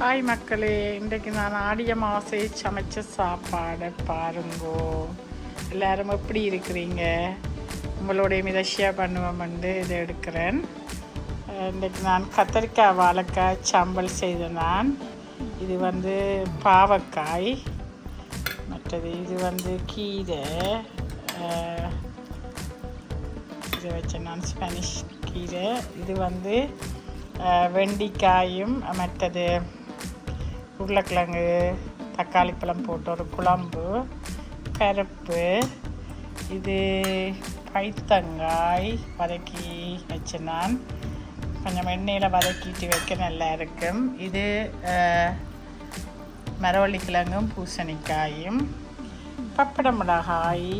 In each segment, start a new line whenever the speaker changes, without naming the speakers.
Hi மக்களே இன்றைக்கு நான் ஆடிய மாசை சமைச்ச சாப்பாடை பாருங்கோ. எல்லாரும் எப்படி இருக்கிறீங்க? உங்களுடைய மிதஷியாக பண்ணுவோம் வந்து இதை எடுக்கிறேன். இன்றைக்கு நான் கத்தரிக்காய் வாழைக்காய் சாம்பல் செய்த நான். இது வந்து பாவக்காய் மற்றது இது வந்து கீரை. இதை வச்ச நான் ஸ்பானிஷ் கீரை. இது வந்து வெண்டிக்காயும் மற்றது உருளைக்கிழங்கு தக்காளி பழம் போட்டு ஒரு குழம்பு பருப்பு இது பைத்தங்காய் வதக்கி வச்ச நான் கொஞ்சம் எண்ணெயில் வதக்கிட்டு வைக்க நல்லா இருக்கும். இது மரவள்ளி கிழங்கும் பூசணிக்காயும் பப்பட மிளகாய்.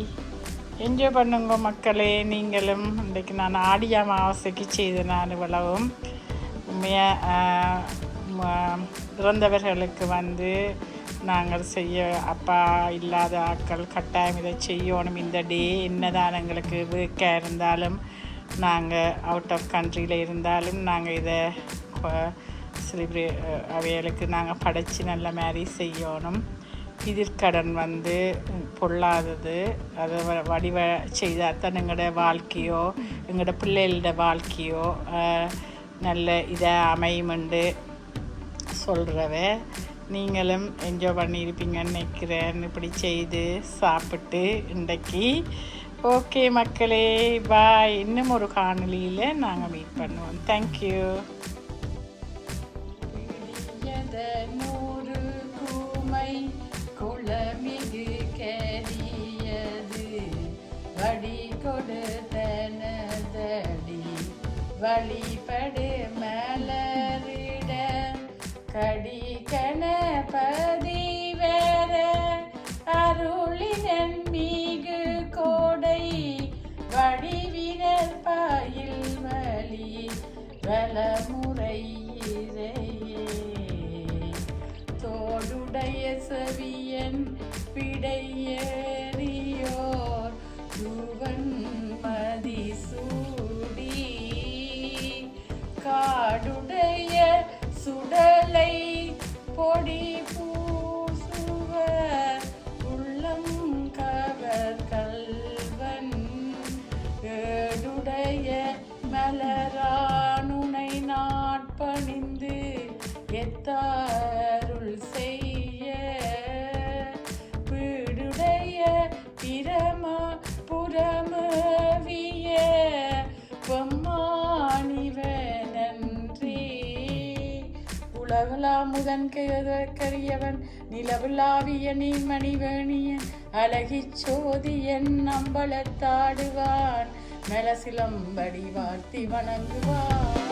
என்ஜாய் பண்ணுங்க மக்களே நீங்களும். இன்றைக்கு நான் ஆடி அமாவாசைக்கு செய்த நான் இவ்வளவும். உண்மையாக இறந்தவர்களுக்கு வந்து நாங்கள் செய்ய அப்பா இல்லாத ஆட்கள் கட்டாயம் இதை செய்யணும். இந்த டே என்னதான் எங்களுக்கு வீக்காக இருந்தாலும் நாங்கள் அவுட் ஆஃப் கண்ட்ரியில் இருந்தாலும் நாங்கள் இதை செலிப்ரே அவைகளுக்கு நாங்கள் படைச்சி நல்ல மாதிரி செய்யணும். எதிர்கடன் வந்து பொல்லாதது. அதை வடிவ செய்தால் தான் எங்களோட வாழ்க்கையோ எங்களோட பிள்ளைகளோட வாழ்க்கையோ நல்ல இதாக அமையுமெண்டு சொல்கிறவ நீங்களும் என்ஜாய் பண்ணியிருப்பீங்கன்னு நினைக்கிறேன். இப்படி செய்து சாப்பிட்டு இன்றைக்கு. ஓகே மக்களே பாய் இன்னும் ஒரு காணொலியில் நாங்கள் மீட் பண்ணுவோம். தேங்க்யூ நூறு கூமை குளமிகு கரியது வடி கொடுத்தனதடி வழிபடு மலரு கடி கணபதி வேற அருளினன் மீகு கோடை வடிவினர் பாயில் வலி வலமுறையிறையே தோடுடைய செவியன் பிடையேறியோர் துவன் மதிசூடி காடுடைய சுட 44. உலகளா முதன் கரியவன் நீ மணிவேணியன் அழகிச் சோதியன் நம்பளத்தாடுவான் மெலசிலம்படி வாழ்த்தி வணங்குவான்.